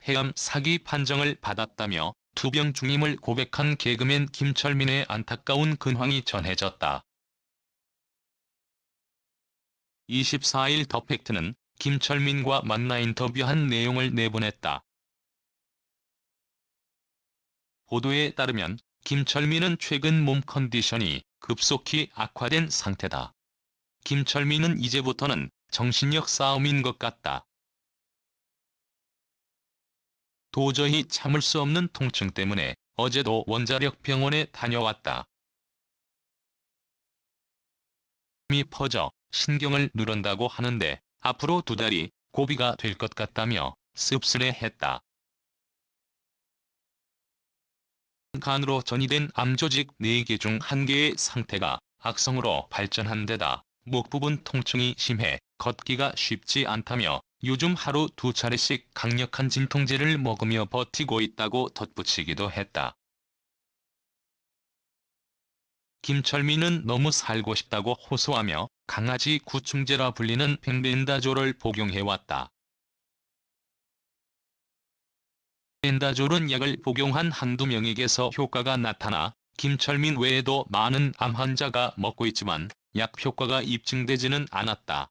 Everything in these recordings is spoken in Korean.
폐암 사기 판정을 받았다며 투병 중임을 고백한 개그맨 김철민의 안타까운 근황이 전해졌다. 24일 더 팩트는 김철민과 만나 인터뷰한 내용을 내보냈다. 보도에 따르면 김철민은 최근 몸 컨디션이 급속히 악화된 상태다. 김철민은 이제부터는 정신력 싸움인 것 같다. 도저히 참을 수 없는 통증 때문에 어제도 원자력 병원에 다녀왔다. 이 퍼져 신경을 누른다고 하는데 앞으로 두 달이 고비가 될 것 같다며 씁쓸해했다. 간으로 전이된 암조직 4개 중 1개의 상태가 악성으로 발전한 데다 목 부분 통증이 심해 걷기가 쉽지 않다며 요즘 하루 두 차례씩 강력한 진통제를 먹으며 버티고 있다고 덧붙이기도 했다. 김철민은 너무 살고 싶다고 호소하며 강아지 구충제라 불리는 펜벤다졸을 복용해왔다. 펜다졸은 약을 복용한 한두 명에게서 효과가 나타나 김철민 외에도 많은 암 환자가 먹고 있지만 약 효과가 입증되지는 않았다.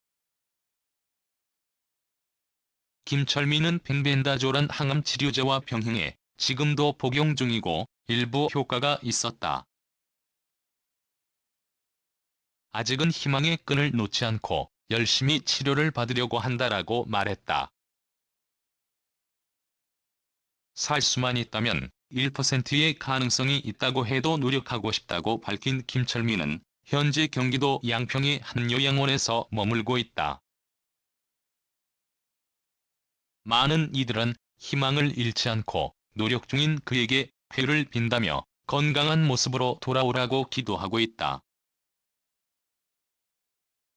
김철민은 펜벤다졸은 항암 치료제와 병행해 지금도 복용 중이고 일부 효과가 있었다. 아직은 희망의 끈을 놓지 않고 열심히 치료를 받으려고 한다라고 말했다. 살 수만 있다면 1%의 가능성이 있다고 해도 노력하고 싶다고 밝힌 김철민은 현재 경기도 양평의 한 요양원에서 머물고 있다. 많은 이들은 희망을 잃지 않고 노력 중인 그에게 회를 빈다며 건강한 모습으로 돌아오라고 기도하고 있다.